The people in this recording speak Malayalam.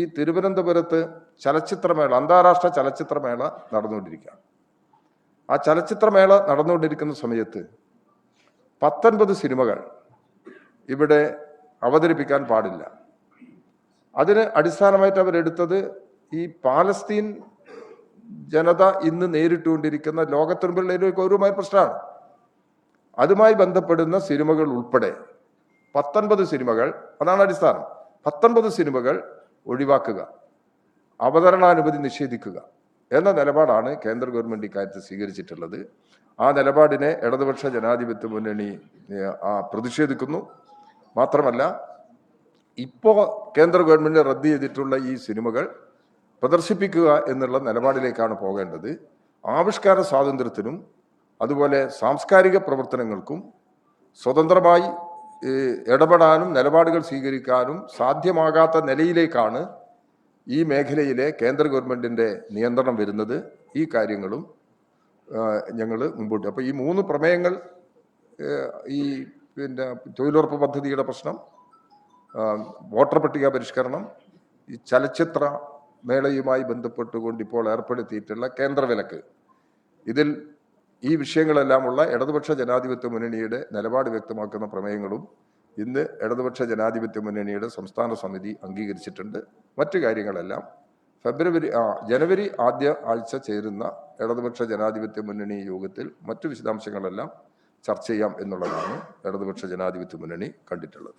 ഈ തിരുവനന്തപുരത്ത് ചലച്ചിത്രമേള അന്താരാഷ്ട്ര ചലച്ചിത്രമേള നടന്നുകൊണ്ടിരിക്കുകയാണ്. ആ ചലച്ചിത്രമേള നടന്നുകൊണ്ടിരിക്കുന്ന സമയത്ത് പത്തൊൻപത് സിനിമകൾ ഇവിടെ അവതരിപ്പിക്കാൻ പാടില്ല. അതിന് അടിസ്ഥാനമായിട്ട് അവരെടുത്തത് ഈ പാലസ്തീൻ ജനത ഇന്ന് നേരിട്ടുകൊണ്ടിരിക്കുന്ന ലോകത്തിനുമ്പിലുള്ള ഗൗരവമായ പ്രശ്നമാണ്. അതുമായി ബന്ധപ്പെടുന്ന സിനിമകൾ ഉൾപ്പെടെ പത്തൊൻപത് സിനിമകൾ അതാണ് അടിസ്ഥാനം. പത്തൊൻപത് സിനിമകൾ ഒഴിവാക്കുക. അവതരണാനുമതി നിഷേധിക്കുക എന്ന നിലപാടാണ് കേന്ദ്ര ഗവൺമെന്റ് ഇക്കാര്യത്തിൽ സ്വീകരിച്ചിട്ടുള്ളത്. ആ നിലപാടിനെ ഇടതുപക്ഷ ജനാധിപത്യ മുന്നണി പ്രതിഷേധിക്കുന്നു. മാത്രമല്ല ഇപ്പോൾ കേന്ദ്ര ഗവൺമെന്റ് റദ്ദ് ചെയ്തിട്ടുള്ള ഈ സിനിമകൾ പ്രദർശിപ്പിക്കുക എന്നുള്ള നിലപാടിലേക്കാണ് പോകേണ്ടത്. ആവിഷ്കാര സ്വാതന്ത്ര്യത്തിനും അതുപോലെ സാംസ്കാരിക പ്രവർത്തനങ്ങൾക്കും സ്വതന്ത്രമായി ഇടപെടാനും നിലപാടുകൾ സ്വീകരിക്കാനും സാധ്യമാകാത്ത നിലയിലേക്കാണ് ഈ മേഖലയിലെ കേന്ദ്ര ഗവൺമെന്റിന്റെ നിയന്ത്രണം വരുന്നത്. ഈ കാര്യങ്ങളും ഞങ്ങൾ മുമ്പോട്ട്. അപ്പോൾ ഈ മൂന്ന് പ്രമേയങ്ങൾ ഈ പിന്നെ തൊഴിലുറപ്പ് പദ്ധതിയുടെ പ്രശ്നം വോട്ടർ പട്ടിക പരിഷ്കരണം ഈ ചലച്ചിത്ര മേളയുമായി ബന്ധപ്പെട്ടുകൊണ്ട് ഇപ്പോൾ ഏർപ്പെടുത്തിയിട്ടുള്ള കേന്ദ്ര വിലക്ക് ഇതിൽ ഈ വിഷയങ്ങളെല്ലാമുള്ള ഇടതുപക്ഷ ജനാധിപത്യ മുന്നണിയുടെ നിലപാട് വ്യക്തമാക്കുന്ന പ്രമേയങ്ങളും ഇന്ന് ഇടതുപക്ഷ ജനാധിപത്യ മുന്നണിയുടെ സംസ്ഥാന സമിതി അംഗീകരിച്ചിട്ടുണ്ട്. മറ്റു കാര്യങ്ങളെല്ലാം ഫെബ്രുവരി ആ ജനുവരി ആദ്യ ആഴ്ച ചേരുന്ന ഇടതുപക്ഷ ജനാധിപത്യ മുന്നണി യോഗത്തിൽ മറ്റു വിശദാംശങ്ങളെല്ലാം ചർച്ച ചെയ്യാം എന്നുള്ളതാണ് ഇടതുപക്ഷ ജനാധിപത്യ മുന്നണി കണ്ടിട്ടുള്ളത്.